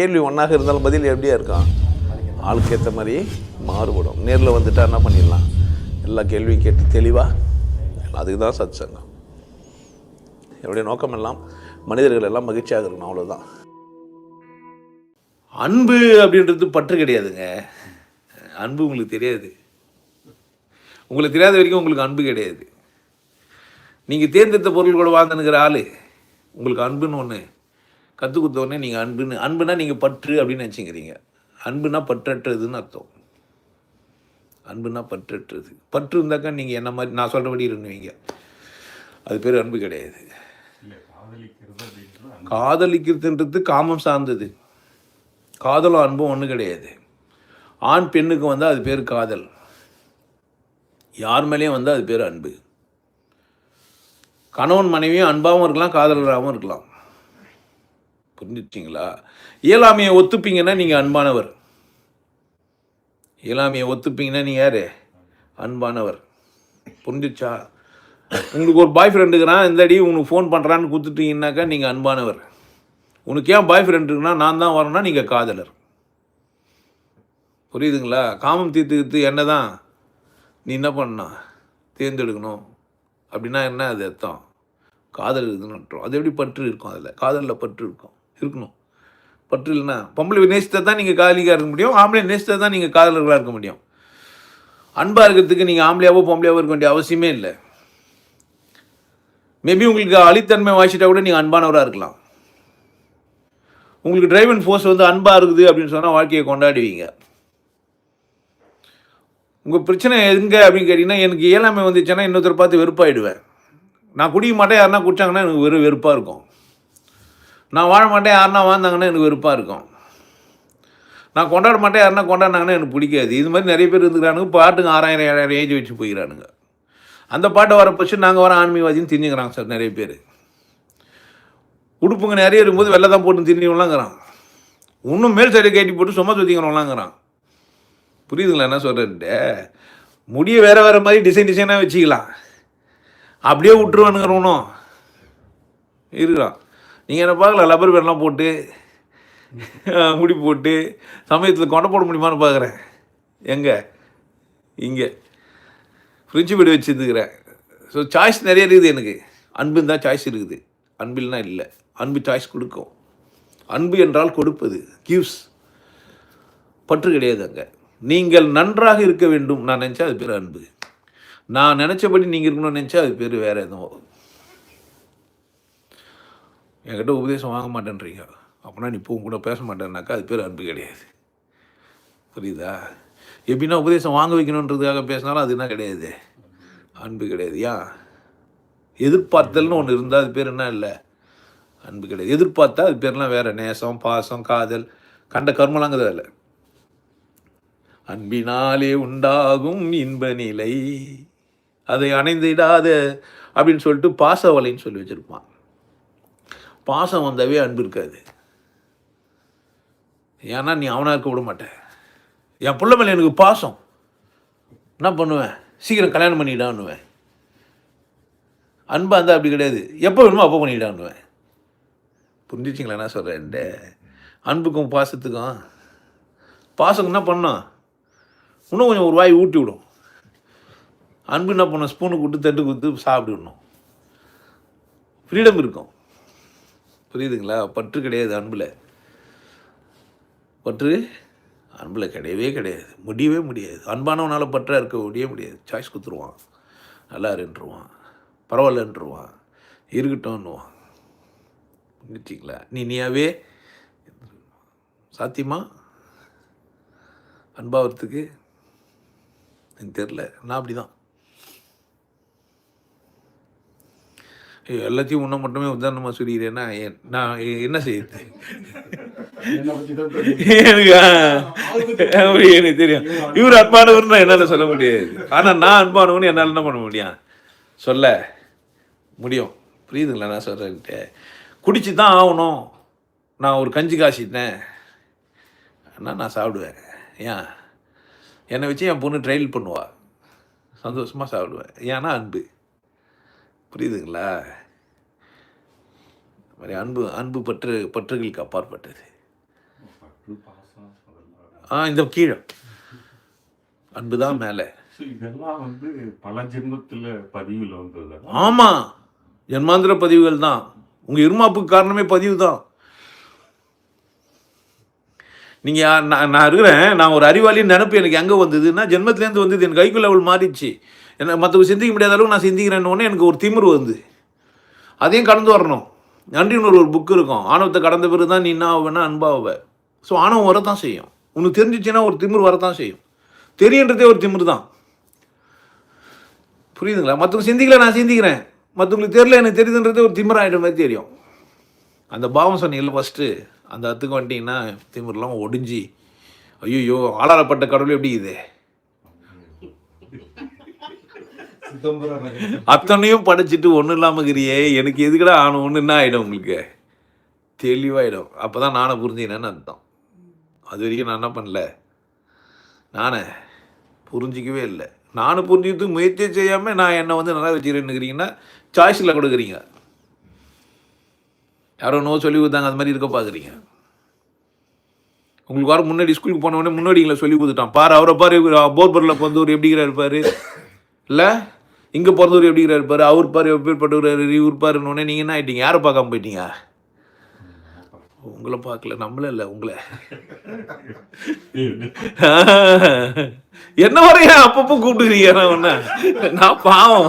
கேள்வி ஒன்றாக இருந்தாலும் பதில் எப்படியா இருக்கான் ஆளுக்கு ஏற்ற மாதிரி மாறுபடும். நேரில் வந்துட்டா என்ன பண்ணிடலாம்? எல்லா கேள்வியும் கேட்டு தெளிவாக அதுக்கு தான் சத் சங்கம் என்னுடைய நோக்கம் எல்லாம் மனிதர்கள் எல்லாம் மகிழ்ச்சியாக இருக்கணும் அவ்வளோதான் அன்பு அப்படின்றது பற்று கிடையாதுங்க. அன்பு உங்களுக்கு தெரியாது. உங்களுக்கு தெரியாத வரைக்கும் உங்களுக்கு அன்பு கிடையாது. நீங்கள் தேர்ந்தெடுத்த பொருள் கூட வாழ்ந்துனுக்கிற ஆள் உங்களுக்கு அன்புன்னு ஒன்று கற்றுக் கொடுத்த உடனே நீங்கள் அன்புன்னு அன்புனா நீங்கள் பற்று அப்படின்னு நினச்சிக்கிறீங்க. அன்புனா பற்றற்றதுன்னு அர்த்தம். அன்புனா பற்றற்றது. பற்று இருந்தாக்கா நீங்கள் என்ன மாதிரி நான் சொல்கிறபடி இருந்துவீங்க அது பேர் அன்பு கிடையாது. காதலிக்கிறதுன்றது காமம் சார்ந்தது. காதலும் அன்பும் ஒன்றும் கிடையாது. ஆண் பெண்ணுக்கு வந்தால் அது பேர் காதல். யார் மேலேயும் வந்தால் அது பேர் அன்பு. கணவன் மனைவியும் அன்பாகவும் இருக்கலாம் காதலராகவும் இருக்கலாம். புரிஞ்சுச்சிங்களா இயலாமையை ஒத்துப்பீங்கன்னா நீங்கள் அன்பானவர். இயலாமையை ஒத்துப்பீங்கன்னா நீ யார்? அன்பானவர். புரிஞ்சுச்சா? உங்களுக்கு ஒரு பாய் ஃப்ரெண்டு இருக்கிறான் இந்த அடி உனக்கு ஃபோன் பண்ணுறான்னு கொடுத்துட்டீங்கன்னாக்கா நீங்கள் அன்பானவர். உனக்கு ஏன் பாய் ஃப்ரெண்ட் இருக்குன்னா நான் தான் வரணும்னா நீங்கள் காதலர். புரியுதுங்களா? காமம் தீர்த்துக்கிட்டு என்ன தான் நீ என்ன பண்ணா? தேர்ந்தெடுக்கணும். அப்படின்னா என்ன அது அர்த்தம்? காதல் இருக்குதுன்னு அர்த்தம். அது எப்படி பற்று இருக்கும் அதில்? காதலில் பற்று இருக்கும். இருக்கணும். பற்று இல்லைன்னா பொம்பளை நேசித்தா தான் நீங்கள் காதலிக்காக இருக்க முடியும் ஆம்பளை நேசித்தா தான் நீங்கள் காதலர்களாக இருக்க முடியும். அன்பாக இருக்கிறதுக்கு நீங்கள் ஆம்பளையாவோ பொம்பளையாவோ இருக்க வேண்டிய அவசியமே இல்லை. மேபி உங்களுக்கு அழித்தன்மை வாசிட்டா கூட நீங்கள் அன்பானவராக இருக்கலாம். உங்களுக்கு டிரைவன் ஃபோர்ஸ் வந்து அன்பாக இருக்குது அப்படின்னு சொன்னால் வாழ்க்கையை கொண்டாடுவீங்க. உங்கள் பிரச்சனை எங்கே அப்படின்னு கேட்டிங்கன்னா எனக்கு இயலாமை வந்துச்சுன்னா இன்னொருத்தர் பார்த்து வெறுப்பாயிடுவேன். நான் குடிக்க மாட்டேன் யாருன்னா குடிச்சாங்கன்னா எனக்கு வெறும் வெறுப்பாக இருக்கும். நான் வாழ மாட்டேன் யாருன்னா வாழ்ந்தாங்கன்னா எனக்கு வெறுப்பாக இருக்கும். நான் கொண்டாட மாட்டேன் யாருன்னா கொண்டாடினாங்கன்னா எனக்கு பிடிக்காது. இது மாதிரி நிறைய பேர் இருந்துக்கிறானுங்க பாட்டுங்க ஆறாயிரம் ஏழாயிரம் ஏஜ் வச்சு போயிடறானுங்க அந்த பாட்டை வர பட்சம் நாங்கள் வர ஆன்மீகவாதின்னு தெரிஞ்சுக்கிறாங்க சார் நிறைய பேர். உடுப்புங்க நிறைய இருக்கும்போது வெள்ளை தான் போட்டு திரிஞ்சவங்களாங்கிறான் இன்னும் மேல் சைடு கேட்டி போட்டு சும்மா சுற்றிக்கிறவங்களாங்கிறான் புரியுதுங்களா என்ன சொல்கிறேன்ட்டு முடியை வேறு வேறு மாதிரி டிசைன் டிசைனாக வச்சுக்கலாம். அப்படியே விட்டுருவானுங்கிறவனும் இருக்கிறான் நீங்கள் என்ன பார்க்கல? லப்பர் பேர்லாம் போட்டு முடி போட்டு சமயத்தில் கொண்டை போட முடியுமான்னு பார்க்குறேன். எங்கே? இங்கே. ஃப்ரிட்ஜ் வீடு வச்சுருந்துக்கிறேன் ஸோ சாய்ஸ் நிறைய இருக்குது எனக்கு. அன்பு தான் சாய்ஸ் இருக்குது. அன்பில்னா இல்லை. அன்பு சாய்ஸ் கொடுக்கும். அன்பு என்றால் கொடுப்பது. கிவ்ஸ் பற்று கிடையாது அங்கே. நீங்கள் நன்றாக இருக்க வேண்டும். நான் நினச்சா அது பேர் அன்பு. நான் நினச்சபடி நீங்கள் இருக்கணும்னு நினச்சா அது பேர் வேறு எதுவும். என்கிட்ட உபதேசம் வாங்க மாட்டேன்றீங்க. அப்படின்னா நீ இப்போ கூட பேச மாட்டேன்னாக்கா அது பேர் அன்பு கிடையாது. புரியுதா? எப்படின்னா உபதேசம் வாங்க வைக்கணுன்றதுக்காக பேசினாலும் அது என்ன கிடையாது? அன்பு கிடையாது. ஏன் எதிர்பார்த்தல்னு ஒன்று இருந்தால் அது பேர் என்ன இல்லை? அன்பு கிடையாது. எதிர்பார்த்தா அது பேர்லாம் வேறு நேசம் பாசம் காதல் கண்ட கர்மலாங்கிறது இல்லை. அன்பினாலே உண்டாகும் இன்ப நிலை. அதை அணைந்திடாத அப்படின்னு சொல்லிட்டு பாச வலைன்னு சொல்லி வச்சுருப்பான். பாசம் வந்தாவே அன்பு இருக்காது. ஏன்னா நீ அவனாக இருக்க விட மாட்டேன் என் பிள்ளை மேலே எனக்கு பாசம். என்ன பண்ணுவேன்? சீக்கிரம் கல்யாணம் பண்ணிடான்னுவேன். அன்பாக இருந்தால் அப்படி கிடையாது. எப்போ வேணுமோ அப்போ பண்ணிடான்னுவேன். புரிஞ்சிச்சிங்களா என்ன சொல்கிறேன் அன்புக்கும் பாசத்துக்கும் பாசம் என்ன பண்ணோம் இன்னும் கொஞ்சம் ஒரு வாய் ஊட்டி விடும். அன்பு என்ன பண்ணும்? ஸ்பூனு கொடுத்து தட்டு கொடுத்து சாப்பிடணும் ஃப்ரீடம் இருக்கும். புரியுதுங்களா? பற்று கிடையாது அன்பில். பற்று அன்பில் கிடையவே கிடையாது. முடியவே முடியாது. அன்பானவனால் பற்றாக இருக்க முடியவே முடியாது. சாய்ஸ் கொடுத்துருவான். நல்லா இருன்றுவான். பரவாயில்லன்றுவான். இருக்கட்டும்னுவான் புரிஞ்சுச்சிங்களா நீ நீயாவே சாத்தியமா? அன்பாகிறதுக்கு எனக்கு தெரில நான் அப்படி தான் எல்லாத்தையும் உன்னை மட்டுமே உதாரணமாக சொல்லிக்கிறேன்னா நான் என்ன செய்யுது? எனக்கு தெரியும். இவர் அன்பானவர்னு என்னால் சொல்ல முடியாது. ஆனால் நான் அன்பானவன் என்னால் என்ன பண்ண முடியும்? சொல்ல. முடியும். புரியுதுங்களா நான் சொல்கிறேன்ட்டு குடிச்சு தான் ஆகணும். நான் ஒரு கஞ்சி காசிட்டேன் ஆனால் நான் சாப்பிடுவேன். ஏன்? என்னை வச்சு என் பொண்ணு ட்ரையல் பண்ணுவா. சந்தோஷமாக சாப்பிடுவேன். ஏன்னா அன்பு. புரியுதுங்களா? மாதிரி அன்பு அன்பு பற்று பற்றுகளுக்கு அப்பாற்பட்டது. ஆ இந்த கீழே. அன்பு தான் மேலே. இதெல்லாம் வந்து பல ஜென்மத்துல பதிவுல வந்தது. ஆமாம் ஜென்மாந்திர பதிவுகள் தான். உங்கள் இருமாப்புக்கு காரணமே பதிவு தான். நீங்கள் நான் நான் இருக்கிறேன். நான் ஒரு அறிவாளின்னு நினப்பு எனக்கு எங்கே வந்ததுன்னா ஜென்மத்துலேருந்து வந்தது. எனக்கு கைக்குள்ள லெவல் மாறிடுச்சு. என்ன மற்றவங்க சிந்திக்க முடியாத அளவுக்கு நான் சிந்திக்கிறேன்னு எனக்கு ஒரு திமிரு வந்து. அதையும் கடந்து வரணும். நன்றின்னு ஒரு புக்கு இருக்கும். ஆணவத்தை கடந்த பிறகு தான் நீ என்ன ஆவேன்னா அன்பாவ ஸோ ஆணவம் வரத்தான் செய்யும். உனக்கு தெரிஞ்சிச்சுன்னா ஒரு திமிர் வரத்தான் செய்யும். தெரியுன்றதே ஒரு திமிரு தான் புரியுதுங்களா? மற்றவங்க சிந்திக்கல நான் சிந்திக்கிறேன். மற்றவங்களுக்கு தெரியல எனக்கு தெரியுதுன்றதே ஒரு திமிராயிடும் மாதிரி தெரியும். அந்த பாவம் சொன்னீங்கல்ல ஃபஸ்ட்டு அந்த அத்துக்கு வந்துட்டீங்கன்னா திமிரெலாம் ஒடிஞ்சு ஐயோ ஆளாரப்பட்ட கடவுள் எப்படி இது அத்தனையும் படைச்சிட்டு ஒன்றும் இல்லாமல் இருக்கிறியே. எனக்கு எதுக்கடா ஆணும் ஒன்று என்ன ஆகிடும் உங்களுக்கு? தெளிவாயிடும். அப்போ தான் நானே புரிஞ்சுக்கினேன்னு அர்த்தம். அது வரைக்கும் நான் என்ன பண்ணல? நானே புரிஞ்சிக்கவே இல்லை. நானும் புரிஞ்சுக்கிறதுக்கு முயற்சியே செய்யாமல் நான் என்னை வந்து நல்லா வச்சுக்கிறேன்னுக்கிறீங்கன்னா சாய்ஸில் கொடுக்குறீங்க. யாரோ நோ சொல்லி கொடுத்தாங்க அது மாதிரி இருக்க பார்க்குறீங்க. உங்களுக்கு வர முன்னாடி ஸ்கூலுக்கு போன உடனே முன்னாடி எங்களை சொல்லி கொடுத்துட்டான். பாரு அவரை பாரு போர்பரில் பிறந்தவர் எப்படிங்கிறா இருப்பார் இல்லை? இங்கே பிறந்தவர் எப்படிங்கிறா இருப்பார் அவர் பாரு எப்பேற்பட்டவர் இவர் பாருன்னு நீங்கள் என்ன ஆகிட்டீங்க யாரை பார்க்காம போயிட்டீங்க? உங்களை பார்க்கல நம்மள இல்லை உங்களை. என்ன வரையா அப்பப்போ கூப்பிட்டுக்கிறீங்க நான் ஒன்று நான் பாவம்.